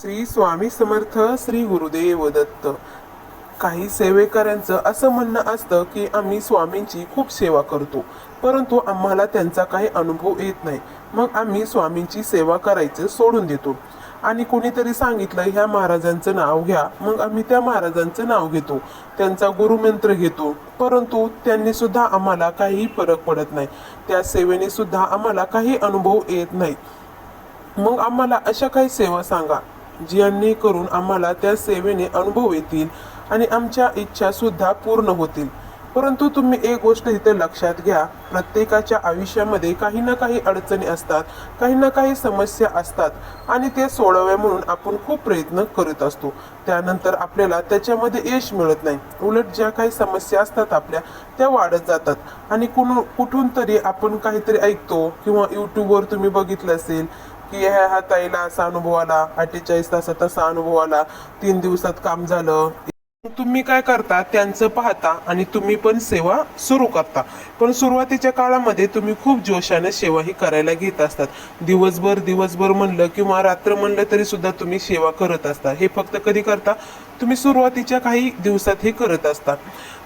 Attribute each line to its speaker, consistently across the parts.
Speaker 1: श्री स्वामी समर्थ श्री गुरुदेव दत्त. काही सेवेकऱ्यांचं असं म्हणणं असतं की आम्ही स्वामींची खूप सेवा करतो परंतु आम्हाला त्यांचा काही अनुभव येत नाही. मग आम्ही स्वामींची सेवा करायचं सोडून देतो. आणि कोणीतरी सांगितलं ह्या महाराजांचं नाव घ्या. मग आम्ही त्या महाराजांचं नाव घेतो. त्यांचा गुरुमंत्र घेतो. परंतु त्यांनी सुद्धा आम्हाला काही फरक पडत नाही. त्या सेवेने सुद्धा आम्हाला काही अनुभव येत नाही. मग आम्हाला अशा काही सेवा सांगा. ज्यांनी करून आम्हाला त्या सेवेने अनुभव येतील आणि आमच्या इच्छा सुद्धा पूर्ण होतील. परंतु तुम्ही एक गोष्ट इथे लक्षात घ्या प्रत्येकाच्या आयुष्यामध्ये काही ना काही अडचणी असतात काही ना काही समस्या असतात आणि ते सोडव्या म्हणून आपण खूप प्रयत्न करत असतो. त्यानंतर आपल्याला त्याच्यामध्ये यश मिळत नाही. उलट ज्या काही समस्या असतात आपल्या त्या वाढत जातात. आणि कुण कुठून तरी आपण काहीतरी ऐकतो किंवा यूट्यूबवर तुम्ही बघितलं असेल की ह्या ह्या ताईला असा अनुभव आला अठ्ठेचाळीस तासात असा अनुभव आला. तीन दिवसात काम झालं. तुम्ही काय करता त्यांचं पाहता आणि तुम्ही पण सेवा सुरू करता. पण सुरुवातीच्या काळामध्ये तुम्ही खूप जोशाने सेवा ही करायला घेत असतात. दिवसभर दिवसभर म्हणलं किंवा रात्र म्हणलं तरी सुद्धा तुम्ही सेवा करत असता. हे फक्त कधी करता? तुम्ही सुरुवातीच्या काही दिवसात हे करत असता.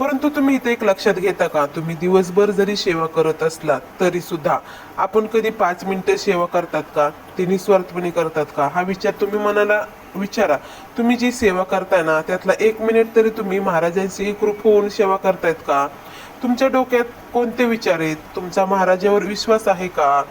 Speaker 1: परंतु तुम्ही इथे एक लक्षात घेता का? तुम्ही दिवसभर जरी सेवा करत असलात तरी सुद्धा आपण कधी पाच मिनिटं सेवा करतात का? ते निस्वार्थपणे करतात का? हा विचार तुम्ही मनाला विचारा. तुम्ही जी सेवा करताय ना त्यातला एक मिनिट तरी तुम्ही महाराजांची कृप होऊन सेवा करतायत का? तुमच्या डोक्यात कोणते विचार आहेत? तुमचा महाराजावर विश्वास आहे का?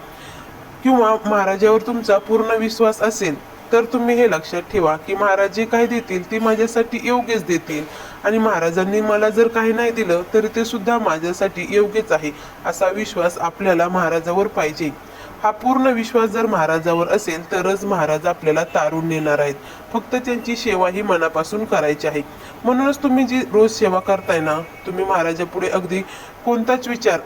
Speaker 1: किंवा महाराजावर तुमचा पूर्ण विश्वास असेल तर तुम्ही हे लक्षात ठेवा की महाराज जे काही देतील ते माझ्यासाठी योग्यच देतील. आणि महाराजांनी मला जर काही नाही दिलं तरी ते सुद्धा माझ्यासाठी योग्यच आहे असा विश्वास आपल्याला महाराजावर पाहिजे. हा पूर्ण विश्वास जर महाराजावर असेल तरच महाराज आपल्याला तारून नेणार आहेत. फक्त त्यांची सेवा ही मनापासून करायची आहे. म्हणूनच तुम्ही जी रोज सेवा करताय ना तुम्ही महाराजापुढे अगदी कोणताच विचार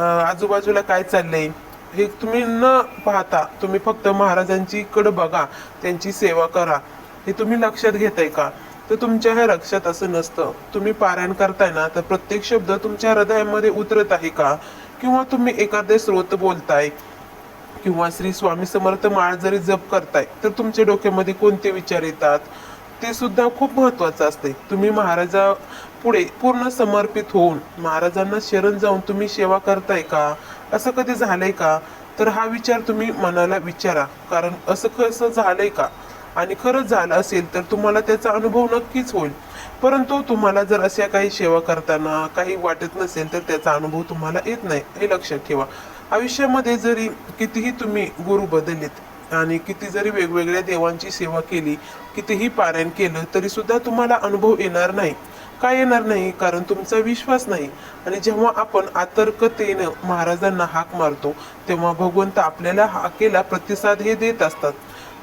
Speaker 1: आजूबाजूला काय चाललंय हे तुम्ही न पाहता तुम्ही फक्त महाराजांचीकडे बघा त्यांची सेवा करा. हे तुम्ही लक्षात घेताय का? तर तुमच्या ह्या लक्षात असं नसतं. तुम्ही पारायण करताय ना तर प्रत्येक शब्द तुमच्या हृदयामध्ये उतरत आहे का? किंवा तुम्ही एखादे स्रोत बोलताय किंवा श्री स्वामी समर्थ माळ जरी जप करताय तर तुमच्या डोक्यामध्ये कोणते विचार येतात? ते सुद्धा खूप महत्वाचं असते तुम्ही महाराजा पुढे पूर्ण समर्पित होऊन महाराजांना शरण जाऊन तुम्ही सेवा करताय का? असं कधी झालंय का? तर हा विचार तुम्ही मनाला विचारा. कारण असं कसं झालंय का? आणि खरंच झालं असेल तर तुम्हाला त्याचा अनुभव नक्कीच होईल. परंतु तुम्हाला जर अशा काही सेवा करताना काही वाटत नसेल तर त्याचा अनुभव तुम्हाला येत नाही हे लक्षात ठेवा. आयुष्यामध्ये जरी कितीही तुम्ही गुरु बदललेत आणि किती जरी वेगवेगळ्या देवांची सेवा केली कितीही पारायण केलं तरी सुद्धा तुम्हाला अनुभव येणार नाही. का येणार नाही? कारण तुमचा विश्वास नाही. आणि जेव्हा आपण आतर्कतेनं महाराजांना हाक मारतो तेव्हा भगवंत आपल्याला हाकेला प्रतिसाद हे देत असतात.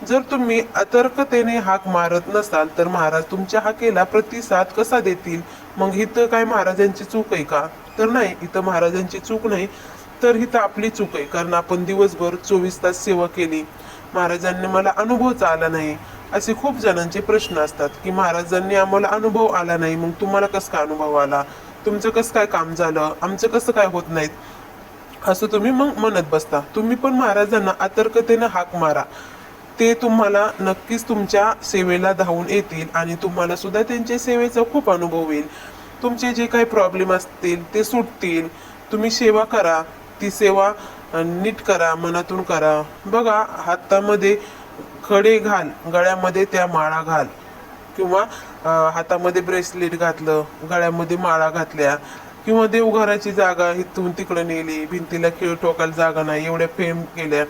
Speaker 1: जर तुम्ही अतर्कतेने हाक मारत नसाल तर महाराज तुमच्या हाकेला प्रतिसाद कसा देतील? मग इथं काय महाराजांची चूक आहे का? तर नाही इथं महाराजांची चूक नाही. तर ही तर आपली चूक आहे कारण आपण दिवसभर चोवीस तास सेवा केली. महाराजांनी मला अनुभवच आला नाही. असे खूप जणांचे प्रश्न असतात की महाराजांनी आम्हाला अनुभव आला नाही मग तुम्हाला कसं काय अनुभव आला? तुमचं कसं काय काम झालं? आमचं कसं काय होत नाहीत? असं तुम्ही मग म्हणत बसता. तुम्ही पण महाराजांना आतर्कतेनं हाक मारा. ते तुम्हाला नक्कीच तुमच्या सेवेला धावून येतील आणि तुम्हाला सुद्धा त्यांच्या सेवेचा खूप अनुभव येईल तुमचे जे काही प्रॉब्लेम असतील ते सुटतील. तुम्ही सेवा करा. ती सेवा नीट करा मनातून करा. बघा हातामध्ये खडे घाल गळ्यामध्ये त्या माळा घाल. किंवा हातामध्ये ब्रेसलेट घातलं गळ्यामध्ये माळा घातल्या. किंवा देवघराची जागा इथून तिकडे नेली भिंतीला खेळ ठोकायला जागा नाही एवढ्या फेम केल्या.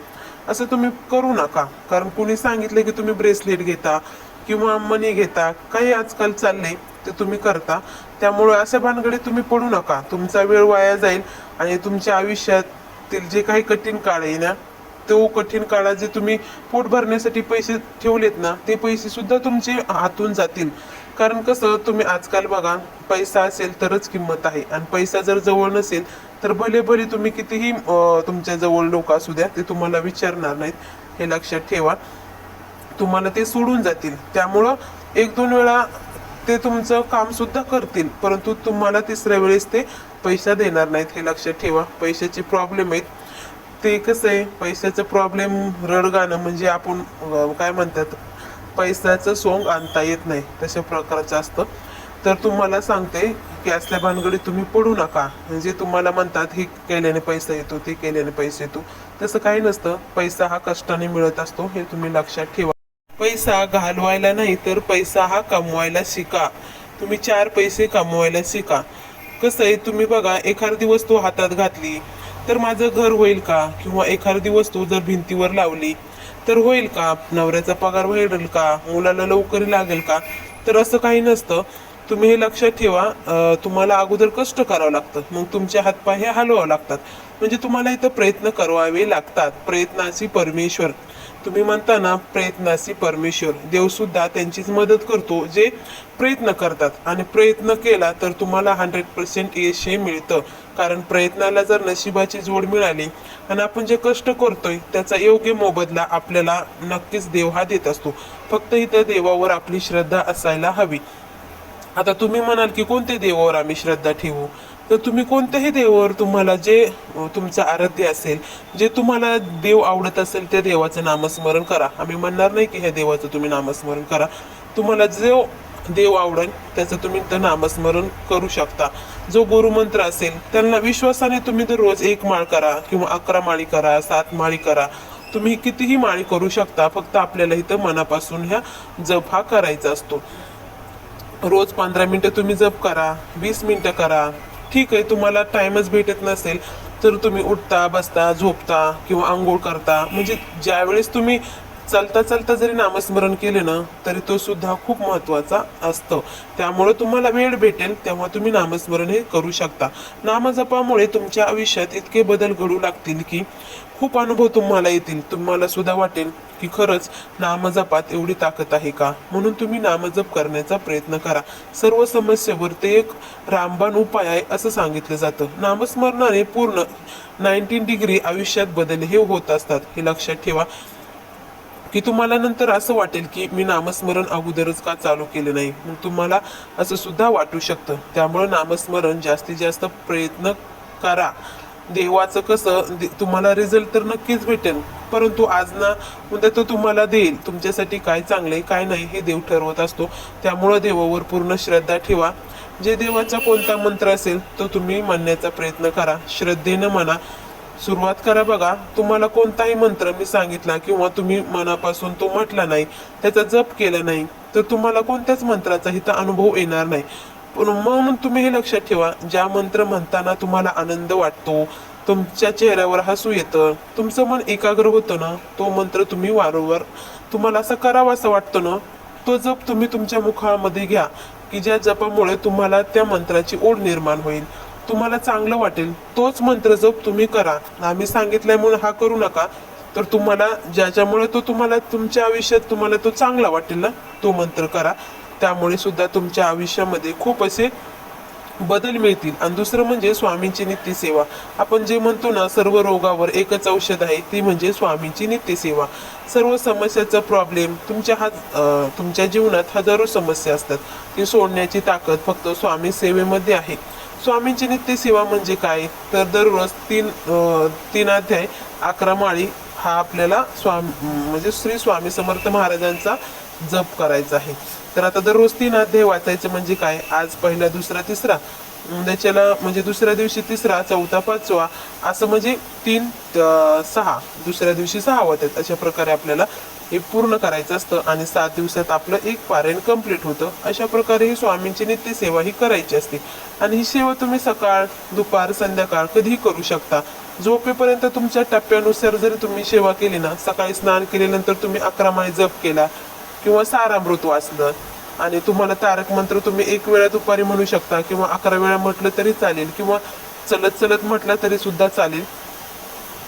Speaker 1: असं तुम्ही करू नका. कारण कुणी सांगितलं की तुम्ही ब्रेसलेट घेता किंवा मनी घेता काही आजकाल चालले ते तुम्ही करता. त्यामुळे अशा भानगडीत तुम्ही पडू नका. तुमचा वेळ वाया जाईल आणि तुमच्या आयुष्यातील जे काही कठीण काळ आहे ना तो कठीण काळात जे तुम्ही पोट भरण्यासाठी पैसे ठेवलेत ना ते पैसे सुद्धा तुमचे हातून जातील. कारण कसं तुम्ही आजकाल बघा पैसा असेल तरच किंमत आहे. आणि पैसा जर जवळ नसेल तर भले भले तुम्ही कितीही तुमच्या जवळ लोक असू द्या ते तुम्हाला विचारणार नाहीत. हे लक्षात ठेवा. तुम्हाला ते सोडून जातील. त्यामुळं एक दोन वेळा ते तुमचं काम सुद्धा करतील परंतु तुम्हाला तिसऱ्या वेळेस ते पैसा देणार नाहीत हे लक्षात ठेवा. पैशाचे प्रॉब्लेम आहेत. ते कसं आहे पैशाचं प्रॉब्लेम रडगाणं म्हणजे आपण काय म्हणतात पैशाचं सोंग आणता येत नाही तशा प्रकारचं असतं. तर तुम्हाला सांगते की असल्या भानगडीत तुम्ही पडू नका. म्हणजे तुम्हाला म्हणतात हे केल्याने पैसा येतो ते केल्याने पैसे येतो. तसं काही नसतं. पैसा हा कष्टाने मिळत असतो हे तुम्ही लक्षात ठेवा. पैसा घालवायला नाही तर पैसा हा कमवायला शिका. तुम्ही चार पैसे कमवायला शिका. कसं आहे तुम्ही बघा एखादी वस्तू हातात घातली तर माझं घर होईल का? किंवा एखादी वस्तू जर भिंतीवर लावली तर होईल का? नवऱ्याचा पगार होईल का? मुलाला लवकर लागेल का? तर असं काही नसतं. तुम्ही हे लक्षात ठेवा तुम्हाला अगोदर कष्ट करावं लागतं. मग तुमचे हातपाय हे हलवावं लागतात. म्हणजे तुम्हाला इथं प्रयत्न करावे लागतात. प्रयत्नाची परमेश्वर तुम्ही म्हणता ना परमेश्वर देव सुद्धा त्यांचीच मदत करतो जे प्रयत्न करतात. आणि प्रयत्न केला तर तुम्हाला हंड्रेड पर्सेंट यश हे मिळतं. कारण प्रयत्नाला जर नशिबाची जोड मिळाली आणि आपण जे कष्ट करतोय त्याचा योग्य मोबदला आपल्याला नक्कीच देव हा देत असतो. फक्त इथं देवावर आपली श्रद्धा असायला हवी. आता तुम्ही म्हणाल की कोणत्या देवावर आम्ही श्रद्धा ठेवू? तर तुम्ही कोणत्याही देवावर तुम्हाला जे तुमचं आराध्य असेल जे तुम्हाला देव आवडत असेल त्या देवाचं नामस्मरण करा. आम्ही म्हणणार नाही की ह्या देवाचं तुम्ही नामस्मरण करा. तुम्हाला जो देव आवडेल त्याचं तुम्ही तर नामस्मरण करू शकता. जो गुरुमंत्र असेल त्यांना विश्वासाने तुम्ही तर रोज एक माळ करा किंवा अकरा माळी करा सात माळी करा. तुम्ही कितीही माळी करू शकता फक्त आपल्याला इथं मनापासून ह्या जप हा करायचा असतो. रोज पंधरा मिनटं तुम्ही जप करा वीस मिनटं करा ठीक आहे तुम्हाला टाइमच भेटत नसेल तर तुम्ही उठता बसता झोपता किंवा आंघोळ करता. म्हणजे ज्यावेळेस तुम्ही चालता चालता जरी नामस्मरण केले ना तरी तो सुद्धा खूप महत्त्वाचा असतो. त्यामुळे तुम्हाला वेळ भेटेल तेव्हा तुम्ही नामस्मरण हे करू शकता. नामजपामुळे तुमच्या आयुष्यात इतके बदल घडू लागतील की खूप अनुभव तुम्हाला येतील. तुम्हाला सुद्धा वाटेल की खरंच नामजपात एवढी ताकद आहे का? म्हणून तुम्ही नामजप करण्याचा प्रयत्न करा. सर्व समस्येवर ते एक रामबाण उपाय आहे असं सांगितलं जातं. नामस्मरणाने पूर्ण नाईन्टीन डिग्री आयुष्यात बदल हे होत असतात. हे लक्षात ठेवा. की तुम्हाला नंतर असं वाटेल की मी नामस्मरण अगोदरच का चालू केलं नाही? मग तुम्हाला असं सुद्धा वाटू शकतं. त्यामुळे नामस्मरण जास्तीत जास्त प्रयत्न करा. देवाचं कसं दे- तुम्हाला रिझल्ट तर नक्कीच भेटेल. परंतु आज ना उद्या तो तुम्हाला देईल. तुमच्यासाठी काय चांगले काय नाही हे देव ठरवत असतो. त्यामुळं देवावर पूर्ण श्रद्धा ठेवा. जे देवाचा कोणता मंत्र असेल तो तुम्ही म्हणण्याचा प्रयत्न करा. श्रद्धेनं म्हणा सुरुवात करा बघा. तुम्हाला कोणताही मंत्र मी सांगितला किंवा तुम्ही मनापासून तो म्हटला नाही त्याचा जप केला नाही तर तुम्हाला कोणत्याच मंत्राचा इथं अनुभव येणार नाही. पण म्हणून तुम्ही हे लक्षात ठेवा ज्या मंत्र म्हणताना तुम्हाला आनंद वाटतो तुमच्या चेहऱ्यावर हसू येतं तुमचं मन एकाग्र होतं ना तो मंत्र तुम्ही वारंवार तुम्हाला असं करावा असं वाटतं ना तो जप तुम्ही तुमच्या मुखामध्ये घ्या की ज्या जपामुळे तुम्हाला त्या मंत्राची ओढ निर्माण होईल. तुम्हाला चांगलं वाटेल तोच मंत्र जप तुम्ही करा. आम्ही सांगितलंय म्हणून हा करू नका. तर तुम्हाला ज्याच्यामुळे तो तुम्हाला तुमच्या आयुष्यात तुम्हाला तो चांगला वाटेल ना तो मंत्र करा. त्यामुळे सुद्धा तुमच्या आयुष्यामध्ये खूप असे बदल मिळतील. आणि दुसरं म्हणजे स्वामींची नित्यसेवा आपण जे म्हणतो ना सर्व रोगावर एकच औषध आहे ती म्हणजे स्वामींची नित्यसेवा सर्व समस्याचा प्रॉब्लेम तुमच्या हात तुमच्या जीवनात हजारो समस्या असतात. ती सोडण्याची ताकद फक्त स्वामी सेवेमध्ये आहे. स्वामींची नित्यसेवा म्हणजे काय? तर दररोज तीन तीन अध्याय अकरा माळी हा आपल्याला स्वामी म्हणजे श्री स्वामी समर्थ महाराजांचा जप करायचा आहे. तर आता दररोज तीन अध्याय वाचायचे म्हणजे काय? आज पहिला दुसरा तिसरा. त्याच्याला म्हणजे दुसऱ्या दिवशी तिसरा चौथा पाचवा असं म्हणजे तीन सहा. दुसऱ्या दिवशी सहा होतात अशा प्रकारे आपल्याला हे पूर्ण करायचं असतं आणि सात दिवसात आपलं एक पारायण कंप्लीट होतं. अशा प्रकारे ही स्वामींची नित्य सेवा ही करायची असते. आणि ही सेवा तुम्ही सकाळ दुपार संध्याकाळ कधीही करू शकता. झोपेपर्यंत तुमच्या टप्प्यानुसार जरी तुम्ही सेवा केली ना सकाळी स्नान केल्यानंतर तुम्ही अकरा माळे जप केला किंवा सारामृत वाचलं आणि तुम्हाला तारक मंत्र तुम्ही एक वेळा दुपारी म्हणू शकता किंवा अकरा वेळा म्हटलं तरी चालेल किंवा चलत चलत म्हटलं तरी सुद्धा चालेल.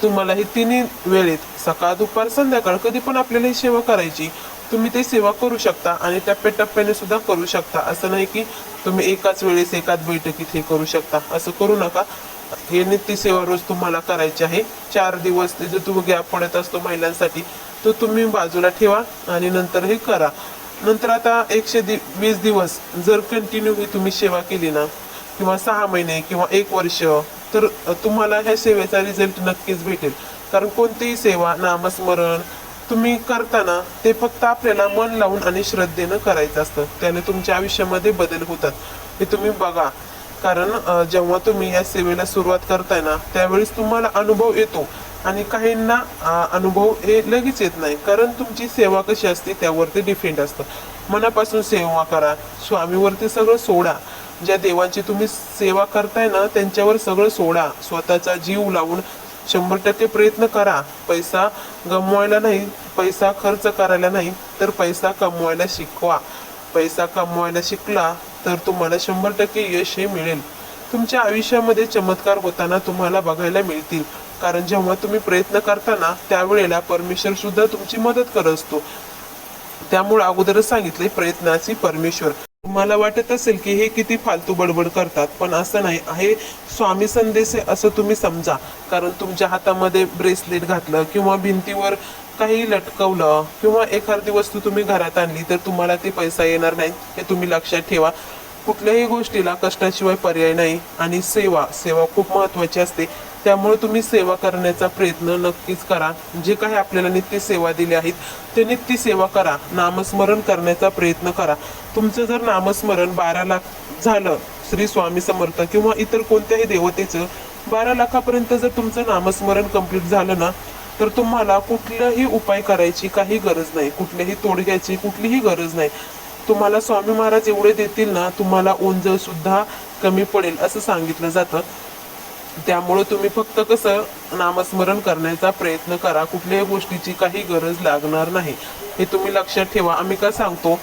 Speaker 1: तुम्हाला हे तिन्ही वेळेत सकाळ दुपार संध्याकाळ कधी पण आपल्याला ही सेवा करायची तुम्ही ते सेवा करू शकता आणि टप्प्याटप्प्याने सुद्धा करू शकता. असं नाही की तुम्ही एकाच वेळेस एकाच बैठकीत हे करू शकता. असं करू नका. हे नित्य सेवा रोज तुम्हाला करायची आहे. चार दिवस जो तुम्ही गॅप पडत असतो महिलांसाठी तो तुम्ही बाजूला ठेवा आणि नंतर हे करा. नंतर आता एकशे दि वीस दिवस जर कंटिन्यू ही तुम्ही सेवा केली ना किंवा सहा महिने किंवा एक वर्ष तर तुम्हाला ह्या सेवेचा रिझल्ट नक्कीच भेटेल. कारण कोणतीही सेवा नामस्मरण तुम्ही करताना ते फक्त आपल्याला मन लावून आणि श्रद्धेनं करायचं असतं. त्याने तुमच्या आयुष्यामध्ये बदल होतात. हे तुम्ही बघा. कारण जेव्हा तुम्ही या सेवेला सुरुवात करताय ना त्यावेळेस तुम्हाला अनुभव येतो. आणि काहींना अनुभव हे लगेच येत नाही. कारण तुमची सेवा कशी असते त्यावरती डिफेंड असतं. मनापासून सेवा करा. स्वामीवरती सगळं सोडा. ज्या देवांची तुम्ही सेवा करताय ना त्यांच्यावर सगळं सोडा. स्वतःचा जीव लावून शंभर टक्के प्रयत्न करा. पैसा गमवायला नाही पैसा खर्च करायला नाही तर पैसा कमवायला शिकवा. पैसा कमवायला शिकला तर तुम्हाला शंभर टक्के यश हे मिळेल. तुमच्या आयुष्यामध्ये चमत्कार होताना तुम्हाला बघायला मिळतील. कारण जेव्हा तुम्ही प्रयत्न करताना त्यावेळेला परमेश्वर सुद्धा तुमची मदत करत असतो. त्यामुळे अगोदरच सांगितले प्रयत्नाची परमेश्वर. तुम्हाला वाटत असेल की हे किती फालतू बडबड करतात पण असं नाही. हे स्वामी संदेश आहे असं तुम्ही समजा. कारण तुमच्या हातामध्ये ब्रेसलेट घातलं किंवा भिंतीवर काही लटकवलं किंवा एखादी वस्तू तुम्ही घरात आणली तर तुम्हाला ते पैसा येणार नाही हे तुम्ही लक्षात ठेवा. कुठल्याही गोष्टीला कष्टाशिवाय पर्याय नाही आणि सेवा सेवा खूप महत्वाची असते. त्यामुळे तुम्ही सेवा करण्याचा प्रयत्न नक्कीच करा. जे काही आपल्याला नित्य सेवा दिली आहेत ते नित्य सेवा करा. नामस्मरण करण्याचा प्रयत्न करा. तुमचं जर नामस्मरण बारा लाख झालं श्री स्वामी समर्थ किंवा इतर कोणत्याही देवतेचं बारा लाखापर्यंत जर तुमचं नामस्मरण कंप्लीट झालं ना तर तुम्हाला कुठलाही उपाय करायची काही गरज नाही. कुठल्याही तोडग्याची कुठलीही गरज नाही. तुम्हाला स्वामी महाराज एवढे देतील ना तुम्हाला ओंजळ सुद्धा कमी पडेल असं सांगितलं जातं. त्यामुळं तुम्ही फक्त कसं नामस्मरण करण्याचा प्रयत्न करा. कुठल्याही गोष्टीची काही गरज लागणार नाही. हे तुम्ही लक्षात ठेवा. आम्ही का सांगतो?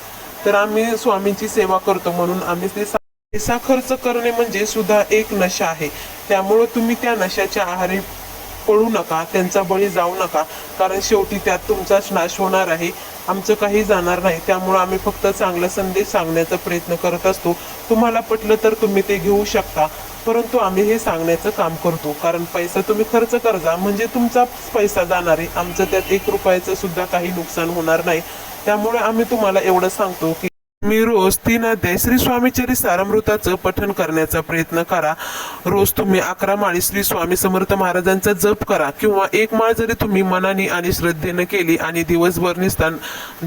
Speaker 1: तर आम्ही स्वामींची सेवा करतो म्हणून आम्ही ते पैसा खर्च करणे म्हणजे सुद्धा एक नशा आहे. त्यामुळं तुम्ही त्या नशाच्या आहारी पळू नका त्यांचा बळी जाऊ नका. कारण शेवटी त्यात तुमचाच नाश होणार आहे. आमचं काही जाणार नाही. त्यामुळं आम्ही फक्त चांगला संदेश सांगण्याचा प्रयत्न करत असतो. तुम्हाला पटलं तर तुम्ही ते घेऊ शकता. परंतु आम्ही हे सांगण्याचं काम करतो. कारण पैसा तुम्ही खर्च करजा. म्हणजे तुमचा पैसा जाणार आहे. आमचं त्यात एक रुपयाचं सुद्धा काही नुकसान होणार नाही. त्यामुळे आम्ही तुम्हाला एवढं सांगतो की मी रोज तीन अध्याय श्री स्वामीचरी सारामृताचं पठण करण्याचा प्रयत्न करा. रोज तुम्ही अकरा माळी श्री स्वामी समर्थ महाराजांचा जप करा किंवा एक माळ जरी तुम्ही मनाने आणि श्रद्धेनं केली आणि दिवसभर निस्तान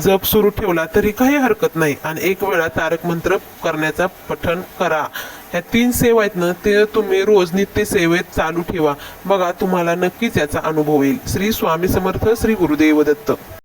Speaker 1: जप सुरू ठेवला तरी काही हरकत नाही. आणि एक वेळा तारक मंत्र करण्याचा पठण करा. ह्या तीन सेवा आहेत ना ते तुम्ही रोज नित्य सेवेत चालू ठेवा. बघा तुम्हाला नक्कीच याचा अनुभव येईल श्री स्वामी समर्थ श्री गुरुदेव दत्त.